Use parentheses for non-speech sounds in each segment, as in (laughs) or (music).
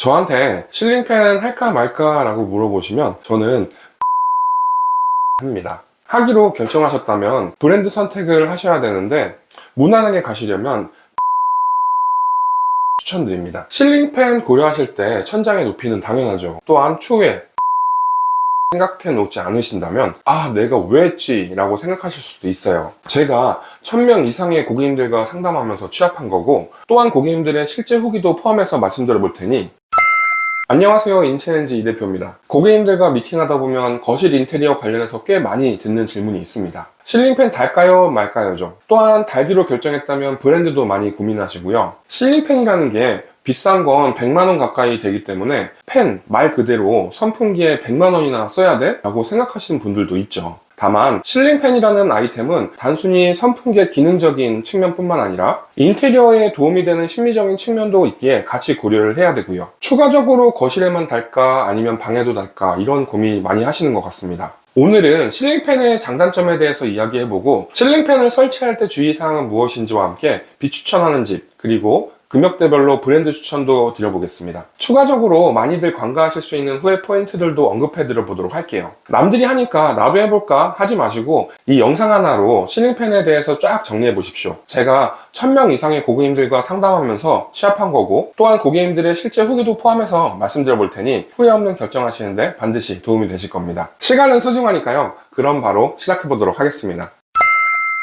저한테 실링팬 할까 말까라고 물어보시면 저는 (laughs) 합니다. 하기로 결정하셨다면 브랜드 선택을 하셔야 되는데 무난하게 가시려면 (laughs) 추천드립니다. 실링팬 고려하실 때 천장의 높이는 당연하죠. 또한 추후에 (laughs) 생각해 놓지 않으신다면 아 내가 왜 했지 라고 생각하실 수도 있어요 제가 1000명 이상의 고객님들과 상담하면서 취합한 거고 또한 고객님들의 실제 후기도 포함해서 말씀드려 볼 테니 안녕하세요 인체엔지 이 대표입니다. 고객님들과 미팅하다 보면 거실 인테리어 관련해서 꽤 많이 듣는 질문이 있습니다. 실링팬 달까요 말까요죠. 또한 달기로 결정했다면 브랜드도 많이 고민하시고요. 실링팬이라는 게 비싼 건 100만원 가까이 되기 때문에 팬말 그대로 선풍기에 100만원이나 써야 돼? 라고 생각하시는 분들도 있죠 다만 실링팬이라는 아이템은 단순히 선풍기의 기능적인 측면뿐만 아니라 인테리어에 도움이 되는 심리적인 측면도 있기에 같이 고려를 해야 되고요. 추가적으로 거실에만 달까 아니면 방에도 달까 이런 고민 많이 하시는 것 같습니다. 오늘은 실링팬의 장단점에 대해서 이야기해보고 실링팬을 설치할 때 주의사항은 무엇인지와 함께 비추천하는 집 그리고 금액대별로 브랜드 추천도 드려보겠습니다. 추가적으로 많이들 관가하실 수 있는 후회 포인트들도 언급해 드려 보도록 할게요. 남들이 하니까 나도 해볼까 하지 마시고 이 영상 하나로 실링팬에 대해서 쫙 정리해 보십시오. 제가 1000명 이상의 고객님들과 상담하면서 취합한 거고 또한 고객님들의 실제 후기도 포함해서 말씀드려 볼 테니 후회 없는 결정하시는데 반드시 도움이 되실 겁니다. 시간은 소중하니까요. 그럼 바로 시작해 보도록 하겠습니다.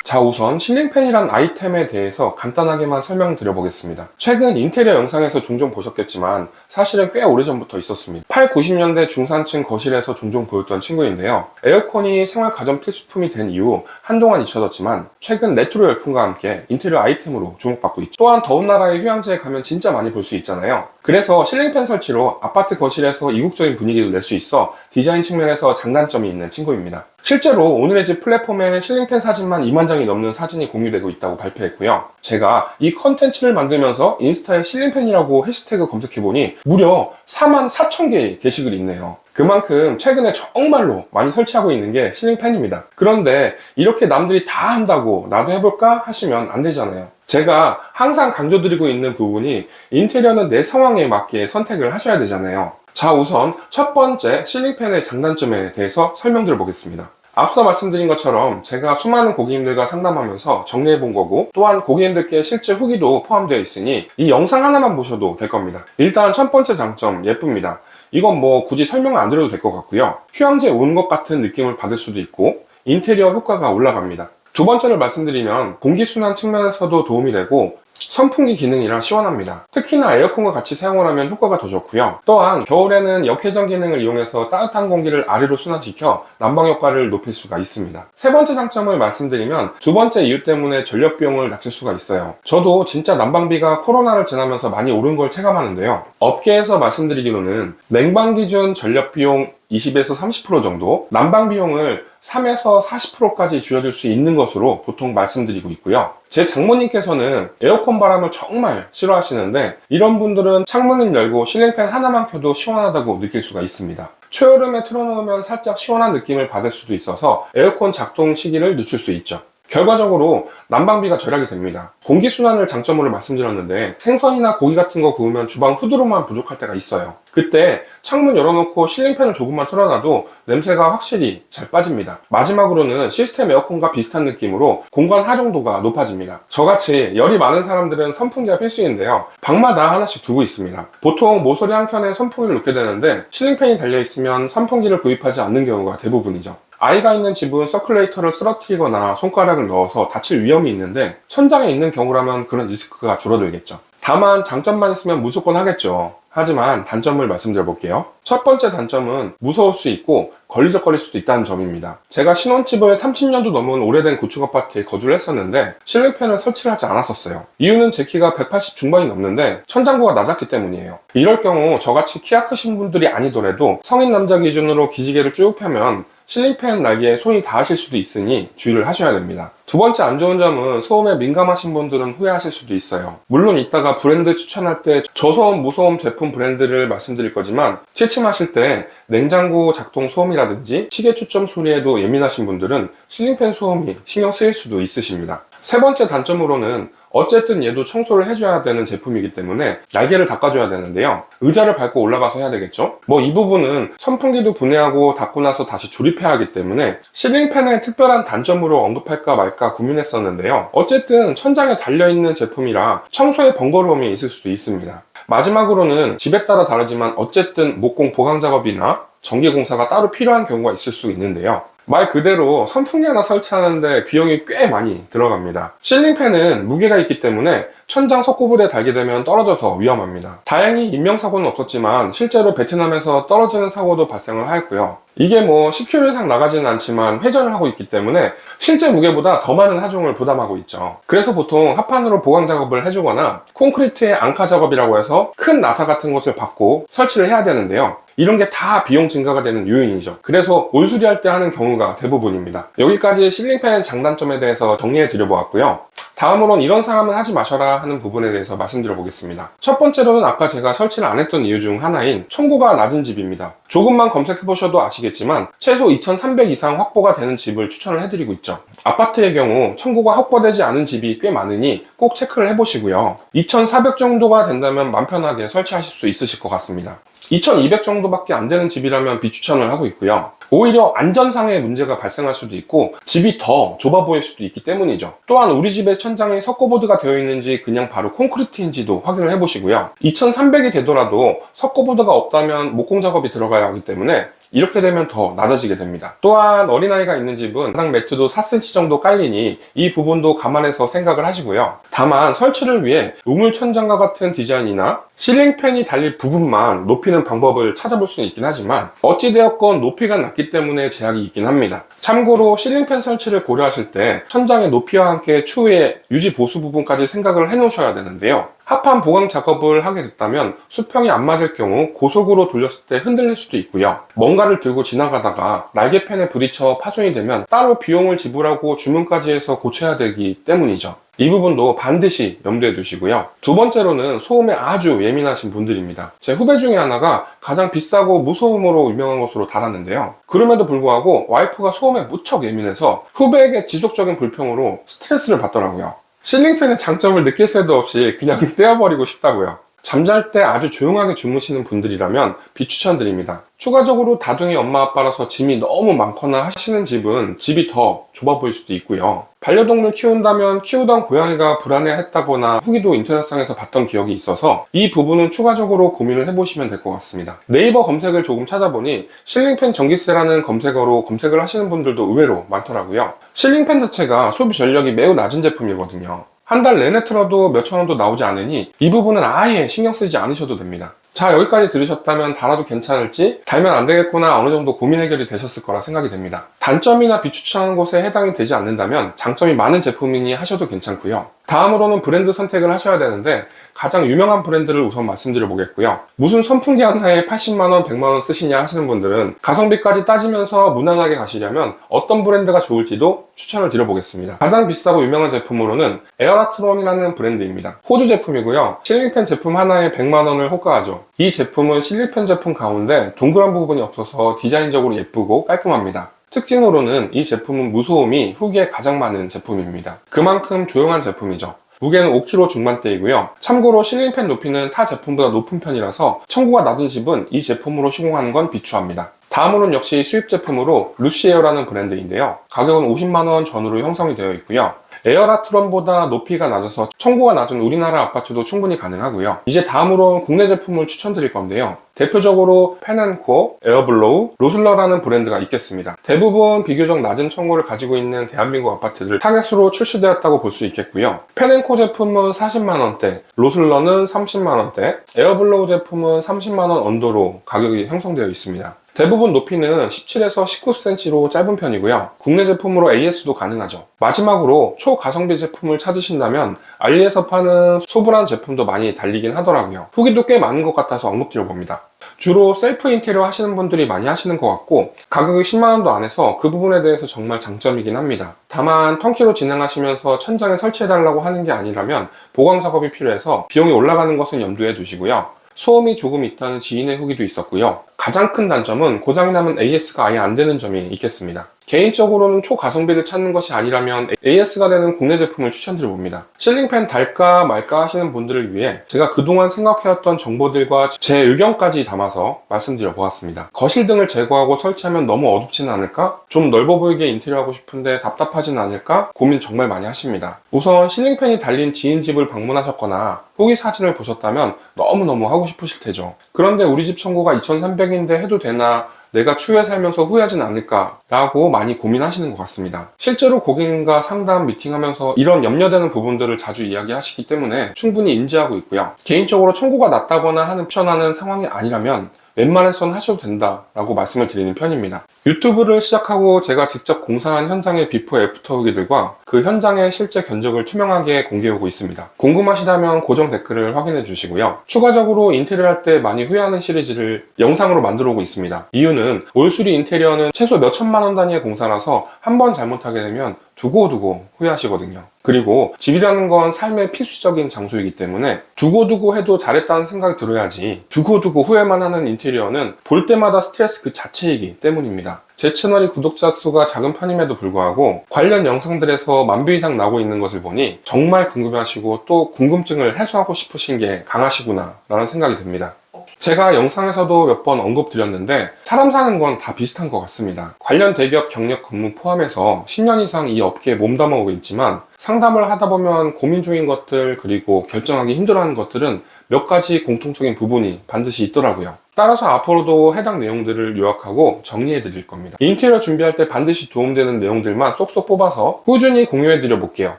자 우선 실링팬이란 아이템에 대해서 간단하게만 설명드려 보겠습니다. 최근 인테리어 영상에서 종종 보셨겠지만 사실은 꽤 오래전부터 있었습니다. 8, 90년대 중산층 거실에서 종종 보였던 친구인데요. 에어컨이 생활 가전 필수품이 된 이후 한동안 잊혀졌지만 최근 레트로 열풍과 함께 인테리어 아이템으로 주목받고 있죠. 또한 더운 나라의 휴양지에 가면 진짜 많이 볼 수 있잖아요. 그래서 실링팬 설치로 아파트 거실에서 이국적인 분위기를 낼수 있어 디자인 측면에서 장단점이 있는 친구입니다. 실제로 오늘의 집 플랫폼에 실링팬 사진만 2만 장이 넘는 사진이 공유되고 있다고 발표했고요. 제가 이 컨텐츠를 만들면서 인스타에 실링팬이라고 해시태그 검색해보니 무려 4만 4천 개의 게시글이 있네요. 그만큼 최근에 정말로 많이 설치하고 있는 게 실링팬입니다. 그런데 이렇게 남들이 다 한다고 나도 해볼까 하시면 안 되잖아요. 제가 항상 강조드리고 있는 부분이 인테리어는 내 상황에 맞게 선택을 하셔야 되잖아요. 자, 우선 첫 번째 실링팬의 장단점에 대해서 설명드려 보겠습니다. 앞서 말씀드린 것처럼 제가 수많은 고객님들과 상담하면서 정리해 본 거고 또한 고객님들께 실제 후기도 포함되어 있으니 이 영상 하나만 보셔도 될 겁니다. 일단 첫 번째 장점 예쁩니다. 이건 뭐 굳이 설명을 안 드려도 될 것 같고요. 휴양지에 온 것 같은 느낌을 받을 수도 있고 인테리어 효과가 올라갑니다. 두 번째를 말씀드리면 공기순환 측면에서도 도움이 되고 선풍기 기능이랑 시원합니다. 특히나 에어컨과 같이 사용을 하면 효과가 더 좋고요. 또한 겨울에는 역회전 기능을 이용해서 따뜻한 공기를 아래로 순환시켜 난방 효과를 높일 수가 있습니다. 세 번째 장점을 말씀드리면 두 번째 이유 때문에 전력 비용을 낮출 수가 있어요. 저도 진짜 난방비가 코로나를 지나면서 많이 오른 걸 체감하는데요. 업계에서 말씀드리기로는 냉방 기준 전력 비용 20에서 30% 정도, 난방 비용을 3에서 40%까지 줄여줄 수 있는 것으로 보통 말씀드리고 있고요. 제 장모님께서는 에어컨 바람을 정말 싫어하시는데 이런 분들은 창문을 열고 실링팬 하나만 켜도 시원하다고 느낄 수가 있습니다. 초여름에 틀어놓으면 살짝 시원한 느낌을 받을 수도 있어서 에어컨 작동 시기를 늦출 수 있죠. 결과적으로 난방비가 절약이 됩니다. 공기순환을 장점으로 말씀드렸는데 생선이나 고기 같은 거 구우면 주방 후드로만 부족할 때가 있어요. 그때 창문 열어놓고 실링팬을 조금만 틀어놔도 냄새가 확실히 잘 빠집니다. 마지막으로는 시스템 에어컨과 비슷한 느낌으로 공간 활용도가 높아집니다. 저같이 열이 많은 사람들은 선풍기가 필수인데요. 방마다 하나씩 두고 있습니다. 보통 모서리 한 켠에 선풍기를 놓게 되는데 실링팬이 달려있으면 선풍기를 구입하지 않는 경우가 대부분이죠. 아이가 있는 집은 서큘레이터를 쓰러뜨리거나 손가락을 넣어서 다칠 위험이 있는데 천장에 있는 경우라면 그런 리스크가 줄어들겠죠. 다만 장점만 있으면 무조건 하겠죠. 하지만 단점을 말씀드려 볼게요. 첫 번째 단점은 무서울 수 있고 걸리적거릴 수도 있다는 점입니다. 제가 신혼집을 30년도 넘은 오래된 구축 아파트에 거주를 했었는데 실링팬을 설치를 하지 않았었어요. 이유는 제 키가 180 중반이 넘는데 천장고가 낮았기 때문이에요. 이럴 경우 저같이 키가 크신 분들이 아니더라도 성인 남자 기준으로 기지개를 쭉 펴면 실링팬 날개에 손이 닿으실 수도 있으니 주의를 하셔야 됩니다. 두 번째 안 좋은 점은 소음에 민감하신 분들은 후회하실 수도 있어요. 물론 이따가 브랜드 추천할 때 저소음, 무소음 제품 브랜드를 말씀드릴 거지만 취침하실 때 냉장고 작동 소음이라든지 시계 초점 소리에도 예민하신 분들은 실링팬 소음이 신경 쓰일 수도 있으십니다. 세 번째 단점으로는 어쨌든 얘도 청소를 해줘야 되는 제품이기 때문에 날개를 닦아줘야 되는데요. 의자를 밟고 올라가서 해야 되겠죠? 뭐 이 부분은 선풍기도 분해하고 닦고 나서 다시 조립해야 하기 때문에 실링팬의 특별한 단점으로 언급할까 말까 고민했었는데요. 어쨌든 천장에 달려있는 제품이라 청소에 번거로움이 있을 수도 있습니다. 마지막으로는 집에 따라 다르지만 어쨌든 목공 보강 작업이나 전기 공사가 따로 필요한 경우가 있을 수 있는데요. 말 그대로 선풍기 하나 설치하는데 비용이 꽤 많이 들어갑니다. 실링팬은 무게가 있기 때문에 천장 석고부대에 달게 되면 떨어져서 위험합니다. 다행히 인명사고는 없었지만 실제로 베트남에서 떨어지는 사고도 발생을 하였고요. 이게 뭐 10km 이상 나가지는 않지만 회전을 하고 있기 때문에 실제 무게보다 더 많은 하중을 부담하고 있죠. 그래서 보통 합판으로 보강 작업을 해주거나 콘크리트의 앙카 작업이라고 해서 큰 나사 같은 것을 받고 설치를 해야 되는데요. 이런 게 다 비용 증가가 되는 요인이죠. 그래서 온수리할 때 하는 경우가 대부분입니다. 여기까지 실링팬 장단점에 대해서 정리해 드려보았고요. 다음으론 이런 사람은 하지 마셔라 하는 부분에 대해서 말씀드려 보겠습니다. 첫 번째로는 아까 제가 설치를 안 했던 이유 중 하나인 청구가 낮은 집입니다. 조금만 검색해 보셔도 아시겠지만 최소 2300 이상 확보가 되는 집을 추천을 해드리고 있죠. 아파트의 경우 청구가 확보되지 않은 집이 꽤 많으니 꼭 체크를 해보시고요. 2400 정도가 된다면 맘 편하게 설치하실 수 있으실 것 같습니다. 2200 정도밖에 안 되는 집이라면 비추천을 하고 있고요. 오히려 안전상의 문제가 발생할 수도 있고 집이 더 좁아 보일 수도 있기 때문이죠. 또한 우리 집의 천장에 석고보드가 되어 있는지 그냥 바로 콘크리트인지도 확인을 해보시고요. 2300이 되더라도 석고보드가 없다면 목공 작업이 들어가야 하기 때문에 이렇게 되면 더 낮아지게 됩니다. 또한 어린아이가 있는 집은 바닥 매트도 4cm 정도 깔리니 이 부분도 감안해서 생각을 하시고요. 다만 설치를 위해 우물 천장과 같은 디자인이나 실링팬이 달릴 부분만 높이는 방법을 찾아볼 수는 있긴 하지만 어찌되었건 높이가 낮기 때문에 제약이 있긴 합니다. 참고로 실링팬 설치를 고려하실 때 천장의 높이와 함께 추후에 유지 보수 부분까지 생각을 해 놓으셔야 되는데요. 합판 보강 작업을 하게 됐다면 수평이 안 맞을 경우 고속으로 돌렸을 때 흔들릴 수도 있고요. 뭔가를 들고 지나가다가 날개팬에 부딪혀 파손이 되면 따로 비용을 지불하고 주문까지 해서 고쳐야 되기 때문이죠. 이 부분도 반드시 염두에 두시고요. 두 번째로는 소음에 아주 예민하신 분들입니다. 제 후배 중에 하나가 가장 비싸고 무소음으로 유명한 것으로 달았는데요. 그럼에도 불구하고 와이프가 소음에 무척 예민해서 후배에게 지속적인 불평으로 스트레스를 받더라고요. 실링팬의 장점을 느낄 새도 없이 그냥 (laughs) 떼어버리고 싶다고요. 잠잘 때 아주 조용하게 주무시는 분들이라면 비추천드립니다. 추가적으로 다둥이 엄마 아빠라서 짐이 너무 많거나 하시는 집은 집이 더 좁아 보일 수도 있고요. 반려동물 키운다면 키우던 고양이가 불안해했다거나 후기도 인터넷상에서 봤던 기억이 있어서 이 부분은 추가적으로 고민을 해보시면 될 것 같습니다. 네이버 검색을 조금 찾아보니 실링팬 전기세라는 검색어로 검색을 하시는 분들도 의외로 많더라고요. 실링팬 자체가 소비 전력이 매우 낮은 제품이거든요. 한 달 내내 틀어도 몇천 원도 나오지 않으니 이 부분은 아예 신경 쓰지 않으셔도 됩니다. 자 여기까지 들으셨다면 달아도 괜찮을지 달면 안 되겠구나 어느 정도 고민 해결이 되셨을 거라 생각이 됩니다. 단점이나 비추천하는 곳에 해당이 되지 않는다면 장점이 많은 제품이니 하셔도 괜찮고요. 다음으로는 브랜드 선택을 하셔야 되는데 가장 유명한 브랜드를 우선 말씀드려 보겠고요. 무슨 선풍기 하나에 80만원, 100만원 쓰시냐 하시는 분들은 가성비까지 따지면서 무난하게 가시려면 어떤 브랜드가 좋을지도 추천을 드려보겠습니다. 가장 비싸고 유명한 제품으로는 에어라트론이라는 브랜드입니다. 호주 제품이고요. 실링팬 제품 하나에 100만원을 호가하죠. 이 제품은 실링팬 제품 가운데 동그란 부분이 없어서 디자인적으로 예쁘고 깔끔합니다. 특징으로는 이 제품은 무소음이 후기에 가장 많은 제품입니다. 그만큼 조용한 제품이죠. 무게는 5kg 중반대이고요. 참고로 실링팬 높이는 타 제품보다 높은 편이라서 청구가 낮은 집은 이 제품으로 시공하는 건 비추합니다. 다음으로는 역시 수입 제품으로 루시에어라는 브랜드인데요. 가격은 50만원 전후로 형성이 되어 있고요. 에어라트론보다 높이가 낮아서 청구가 낮은 우리나라 아파트도 충분히 가능하고요. 이제 다음으로는 국내 제품을 추천드릴 건데요. 대표적으로 펜앤코, 에어블로우, 로슬러라는 브랜드가 있겠습니다. 대부분 비교적 낮은 청구를 가지고 있는 대한민국 아파트들 타겟으로 출시되었다고 볼 수 있겠고요. 펜앤코 제품은 40만원대, 로슬러는 30만원대, 에어블로우 제품은 30만원 언더로 가격이 형성되어 있습니다. 대부분 높이는 17에서 19cm로 짧은 편이고요. 국내 제품으로 AS도 가능하죠. 마지막으로 초가성비 제품을 찾으신다면 알리에서 파는 소브란 제품도 많이 달리긴 하더라고요. 후기도 꽤 많은 것 같아서 언급드려봅니다. 주로 셀프 인테리어 하시는 분들이 많이 하시는 것 같고 가격이 10만원도 안 해서 그 부분에 대해서 정말 장점이긴 합니다. 다만 턴키로 진행하시면서 천장에 설치해달라고 하는 게 아니라면 보강 작업이 필요해서 비용이 올라가는 것은 염두에 두시고요. 소음이 조금 있다는 지인의 후기도 있었고요. 가장 큰 단점은 고장이 나면 AS가 아예 안 되는 점이 있겠습니다. 개인적으로는 초가성비를 찾는 것이 아니라면 AS가 되는 국내 제품을 추천드려 봅니다. 실링팬 달까 말까 하시는 분들을 위해 제가 그동안 생각해왔던 정보들과 제 의견까지 담아서 말씀드려 보았습니다. 거실 등을 제거하고 설치하면 너무 어둡지는 않을까? 좀 넓어 보이게 인테리어 하고 싶은데 답답하진 않을까? 고민 정말 많이 하십니다. 우선 실링팬이 달린 지인 집을 방문하셨거나 후기 사진을 보셨다면 너무너무 하고 싶으실 테죠. 그런데 우리 집 청구가 2300인데 해도 되나 내가 추후에 살면서 후회하진 않을까 라고 많이 고민하시는 것 같습니다. 실제로 고객님과 상담 미팅하면서 이런 염려되는 부분들을 자주 이야기하시기 때문에 충분히 인지하고 있고요. 개인적으로 청구가 낮다거나 하는 옵션하는 상황이 아니라면 웬만해선 하셔도 된다라고 말씀을 드리는 편입니다. 유튜브를 시작하고 제가 직접 공사한 현장의 비포 애프터 후기들과 그 현장의 실제 견적을 투명하게 공개하고 있습니다. 궁금하시다면 고정 댓글을 확인해 주시고요. 추가적으로 인테리어 할 때 많이 후회하는 시리즈를 영상으로 만들어 오고 있습니다. 이유는 올수리 인테리어는 최소 몇 천만 원 단위의 공사라서 한 번 잘못하게 되면 두고두고 후회하시거든요. 그리고 집이라는 건 삶의 필수적인 장소이기 때문에 두고두고 해도 잘했다는 생각이 들어야지 두고두고 후회만 하는 인테리어는 볼 때마다 스트레스 그 자체이기 때문입니다. 제 채널이 구독자 수가 작은 편임에도 불구하고 관련 영상들에서 만 뷰 이상 나오고 있는 것을 보니 정말 궁금해하시고 또 궁금증을 해소하고 싶으신 게 강하시구나 라는 생각이 듭니다. 제가 영상에서도 몇 번 언급드렸는데 사람 사는 건 다 비슷한 것 같습니다. 관련 대기업 경력 근무 포함해서 10년 이상 이 업계에 몸담아오고 있지만 상담을 하다 보면 고민 중인 것들 그리고 결정하기 힘들어하는 것들은 몇 가지 공통적인 부분이 반드시 있더라고요. 따라서 앞으로도 해당 내용들을 요약하고 정리해 드릴 겁니다. 인테리어 준비할 때 반드시 도움되는 내용들만 쏙쏙 뽑아서 꾸준히 공유해 드려 볼게요.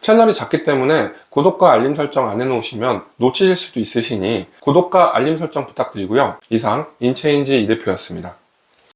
채널이 작기 때문에 구독과 알림 설정 안 해놓으시면 놓치실 수도 있으시니 구독과 알림 설정 부탁드리고요. 이상 인체인지 이 대표였습니다.